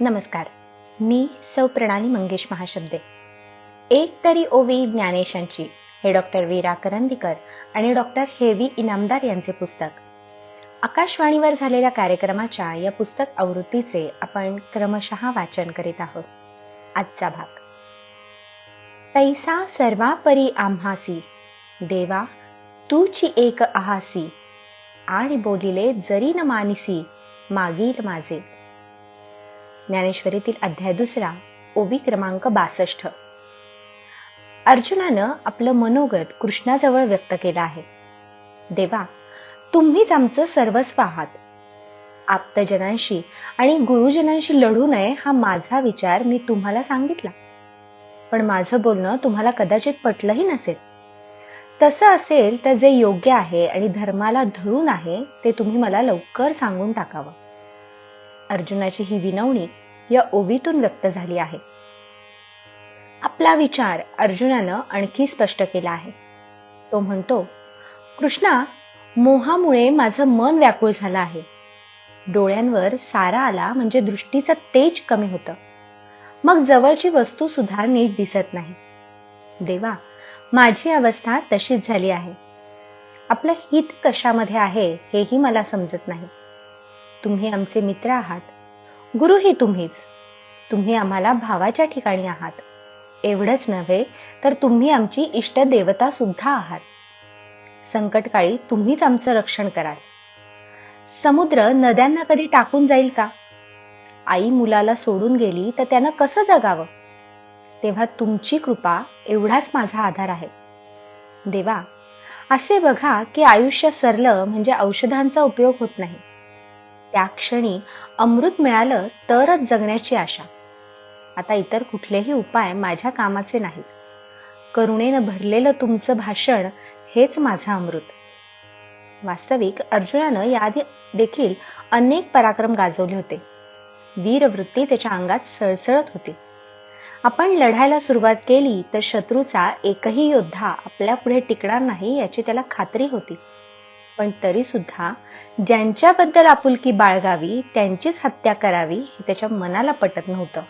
नमस्कार. मी सौ प्रणाली मंगेश महाशब्दे. एक तरी ओवी ज्ञानेशांची हे डॉक्टर वीरा करंदीकर आणि डॉक्टर हेवी इनामदार यांचे पुस्तक. आकाशवाणीवर झालेल्या कार्यक्रमाच्या या पुस्तक आवृत्तीचे आपण क्रमशः वाचन करीत आहोत. आजचा भाग. तैसा सर्वापरी आम्हासी देवा तूची एक आहासी आणि बोलिले जरी न मानिसी मागील माझे. ज्ञानेश्वरीतील अध्याय दुसरा ओबी क्रमांक बासष्ट. अर्जुनानं आपलं मनोगत कृष्णाजवळ व्यक्त केलं आहे. देवा तुम्हीच आमचं सर्वस्व आहात. आप्तजनांशी आणि गुरुजनांशी लढू नये हा माझा विचार मी तुम्हाला सांगितला. पण माझं बोलणं तुम्हाला कदाचित पटलंही नसेल. तसं असेल तर जे योग्य आहे आणि धर्माला धरून आहे ते तुम्ही मला लवकर सांगून टाकावं. अर्जुनाची ही विनवणी या ओवीतून व्यक्त झाली आहे. आपला विचार अर्जुनानं आणखी स्पष्ट केला आहे. तो म्हणतो कृष्णा मोहामुळे माझं मन व्याकुळ झालं आहे. डोळ्यांवर सारा आला म्हणजे दृष्टीचं तेज कमी होतं. मग जवळची वस्तू सुद्धा नीट दिसत नाही. देवा माझी अवस्था तशीच झाली आहे. आपलं हित कशामध्ये आहे हेही मला समजत नाही. तुम्ही आमचे मित्र आहात. गुरु ही तुम्हीच. तुम्ही आम्हाला भावाच्या ठिकाणी आहात. एवढंच नव्हे तर तुम्ही आमची इष्ट देवता सुद्धा आहात. संकटकाळी तुम्हीच आमचं रक्षण कराल. समुद्र नद्यांना कधी टाकून जाईल का? आई मुलाला सोडून गेली तर त्यानं कसं जगावं? तेव्हा तुमची कृपा एवढाच माझा आधार आहे. देवा असे बघा की आयुष्य सरलं म्हणजे औषधांचा उपयोग होत नाही. त्या क्षणी अमृत मिळालं तरच जगण्याची आशा. आता इतर कुठलेही उपाय माझ्या कामाचे नाहीत. करुणेनं भरलेलं तुमचं भाषण हेच माझं अमृत. वास्तविक अर्जुनानं याआधी देखील अनेक पराक्रम गाजवले होते. वीरवृत्ती त्याच्या अंगात सळसळत होती. आपण लढायला सुरुवात केली तर शत्रूचा एकही योद्धा आपल्या पुढे टिकणार नाही याची त्याला खात्री होती. पण तरीसुद्धा ज्यांच्याबद्दल आपुलकी बाळगावी त्यांचीच हत्या करावी हे त्याच्या मनाला पटत नव्हतं.